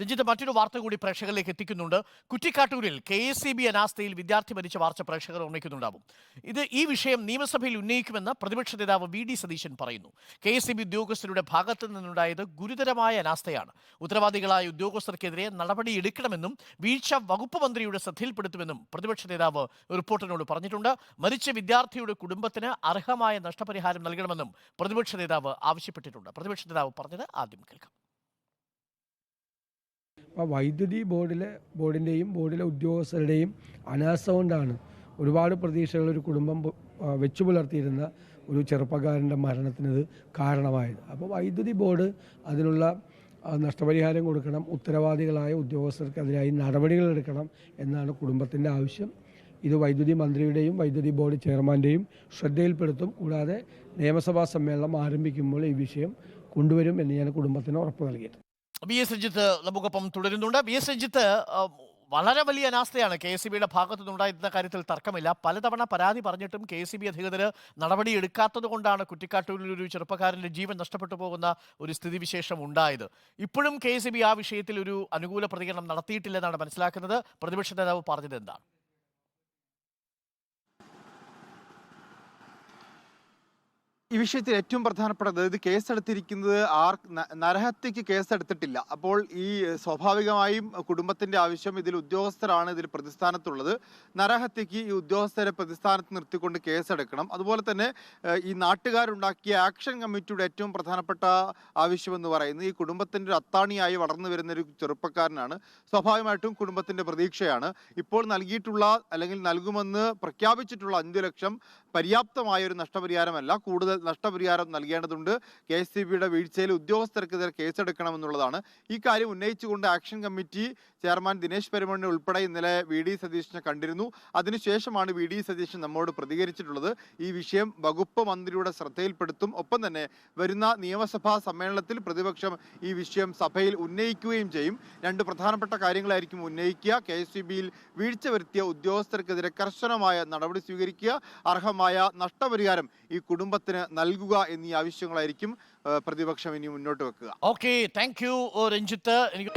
രഞ്ജിത്ത് മറ്റൊരു വാർത്ത കൂടി പ്രേക്ഷകരിലേക്ക് എത്തിക്കുന്നുണ്ട്. കുറ്റിക്കാട്ടൂരിൽ കെ എസ് സി ബി അനാസ്ഥയിൽ വിദ്യാർത്ഥി മരിച്ച വാർത്ത പ്രേക്ഷകർ ഉന്നയിക്കുന്നുണ്ടാവും ഇത് ഈ വിഷയം നിയമസഭയിൽ ഉന്നയിക്കുമെന്ന് പ്രതിപക്ഷ നേതാവ് വി ഡി സതീശൻ പറയുന്നു. കെ എസ് സി ബി ഉദ്യോഗസ്ഥരുടെ ഭാഗത്തു നിന്നുണ്ടായത് ഗുരുതരമായ അനാസ്ഥയാണ്. ഉത്തരവാദികളായ ഉദ്യോഗസ്ഥർക്കെതിരെ നടപടിയെടുക്കണമെന്നും വീഴ്ച വകുപ്പ് മന്ത്രിയുടെ ശ്രദ്ധയിൽപ്പെടുത്തുമെന്നും പ്രതിപക്ഷ നേതാവ് റിപ്പോർട്ടിനോട് പറഞ്ഞിട്ടുണ്ട്. മരിച്ച വിദ്യാർത്ഥിയുടെ കുടുംബത്തിന് അർഹമായ നഷ്ടപരിഹാരം നൽകണമെന്നും പ്രതിപക്ഷ നേതാവ് ആവശ്യപ്പെട്ടിട്ടുണ്ട്. പ്രതിപക്ഷ നേതാവ് പറഞ്ഞത് ആദ്യം കേൾക്കാം. അപ്പോൾ വൈദ്യുതി ബോർഡിലെ ബോർഡിന്റെയും ബോർഡിലെ ഉദ്യോഗസ്ഥരുടെയും അനാസ കൊണ്ടാണ് ഒരുപാട് പ്രതീക്ഷകൾ ഒരു കുടുംബം വെച്ചു പുലർത്തിയിരുന്ന ഒരു ചെറുപ്പക്കാരന്റെ മരണത്തിനത് കാരണമായത്. അപ്പോൾ വൈദ്യുതി ബോർഡ് അതിനുള്ള നഷ്ടപരിഹാരം കൊടുക്കണം ഉത്തരവാദികളായ ഉദ്യോഗസ്ഥർക്കെതിരായി നടപടികൾ എടുക്കണം എന്നാണ് കുടുംബത്തിന്റെ ആവശ്യം. ഇത് വൈദ്യുതി മന്ത്രിയുടെയും വൈദ്യുതി ബോർഡ് ചെയർമാന്റെയും ശ്രദ്ധയിൽപ്പെടുത്തും. കൂടാതെ നിയമസഭാ സമ്മേളനം ആരംഭിക്കുമ്പോൾ ഈ വിഷയം കൊണ്ടുവരും എന്ന് ഞാൻ കുടുംബത്തിന് ഉറപ്പ് നൽകിയിട്ടുണ്ട്. ബി എസ് രഞ്ജിത്ത് നമുക്കൊപ്പം തുടരുന്നുണ്ട്. ബി എസ് രഞ്ജിത്ത് വളരെ വലിയ അനാസ്ഥയാണ് കെ എസ് സി ബിയുടെ ഭാഗത്തു നിന്നുണ്ടായിരുന്ന കാര്യത്തിൽ തർക്കമില്ല. പലതവണ പരാതി പറഞ്ഞിട്ടും കെ എസ് സി ബി അധികൃതർ നടപടി എടുക്കാത്തത് കൊണ്ടാണ് കുറ്റിക്കാട്ടൂരിൽ ഒരു ചെറുപ്പക്കാരന്റെ ജീവൻ നഷ്ടപ്പെട്ടു പോകുന്ന ഒരു സ്ഥിതിവിശേഷം ഉണ്ടായത്. ഇപ്പോഴും കെ എസ് ബി ആ വിഷയത്തിൽ ഒരു അനുകൂല പ്രതികരണം നടത്തിയിട്ടില്ലെന്നാണ് മനസ്സിലാക്കുന്നത്. പ്രതിപക്ഷ നേതാവ് പറഞ്ഞത് എന്താണ്? ഈ വിഷയത്തിൽ ഏറ്റവും പ്രധാനപ്പെട്ടത് ഇത് കേസെടുത്തിരിക്കുന്നത് ആർ നരഹത്യക്ക് കേസെടുത്തിട്ടില്ല. അപ്പോൾ ഈ സ്വാഭാവികമായും കുടുംബത്തിന്റെ ആവശ്യം ഇതിൽ ഉദ്യോഗസ്ഥരാണ് ഇതിൽ പ്രതിസ്ഥാനത്തുള്ളത്. നരഹത്യക്ക് ഈ ഉദ്യോഗസ്ഥരെ പ്രതിസ്ഥാനത്ത് നിർത്തിക്കൊണ്ട് കേസെടുക്കണം. അതുപോലെ തന്നെ ഈ നാട്ടുകാരുണ്ടാക്കിയ ആക്ഷൻ കമ്മിറ്റിയുടെ ഏറ്റവും പ്രധാനപ്പെട്ട ആവശ്യം എന്ന് പറയുന്നത് ഈ കുടുംബത്തിന്റെ ഒരു അത്താണിയായി വളർന്നു വരുന്ന ഒരു ചെറുപ്പക്കാരനാണ്. സ്വാഭാവികമായിട്ടും കുടുംബത്തിന്റെ പ്രതീക്ഷയാണ്. ഇപ്പോൾ നൽകിയിട്ടുള്ള അല്ലെങ്കിൽ നൽകുമെന്ന് പ്രഖ്യാപിച്ചിട്ടുള്ള അഞ്ചു ലക്ഷം പര്യാപ്തമായ ഒരു നഷ്ടപരിഹാരമല്ല. കൂടുതൽ നഷ്ടപരിഹാരം നൽകേണ്ടതുണ്ട്. കെ എസ് സി ബിയുടെ വീഴ്ചയിൽ ഉദ്യോഗസ്ഥർക്കെതിരെ കേസെടുക്കണമെന്നുള്ളതാണ്. ഈ കാര്യം ഉന്നയിച്ചുകൊണ്ട് action committee chairman Dinesh Perumanni ഉൾപ്പെടെ ഇന്നലെ വി ഡി സതീശനെ കണ്ടിരുന്നു. അതിനുശേഷമാണ് വി ഡി സതീശൻ നമ്മോട് പ്രതികരിച്ചിട്ടുള്ളത്. ഈ വിഷയം വകുപ്പ് മന്ത്രിയുടെ ശ്രദ്ധയിൽപ്പെടുത്തും. ഒപ്പം തന്നെ വരുന്ന നിയമസഭാ സമ്മേളനത്തിൽ പ്രതിപക്ഷം ഈ വിഷയം സഭയിൽ ഉന്നയിക്കുകയും ചെയ്യും. രണ്ട് പ്രധാനപ്പെട്ട കാര്യങ്ങളായിരിക്കും ഉന്നയിക്കുക. കെ എസ് ബിയിൽ വീഴ്ച വരുത്തിയ ഉദ്യോഗസ്ഥർക്കെതിരെ കർശനമായ നടപടി സ്വീകരിക്കുക. അർഹമായ നഷ്ടപരിഹാരം ഈ കുടുംബത്തിന് നൽകുക എന്നീ ആവശ്യങ്ങളായിരിക്കും പ്രതിപക്ഷം ഇനി മുന്നോട്ട് വെക്കുക. Okay thank you Ranjith. എനിക്ക്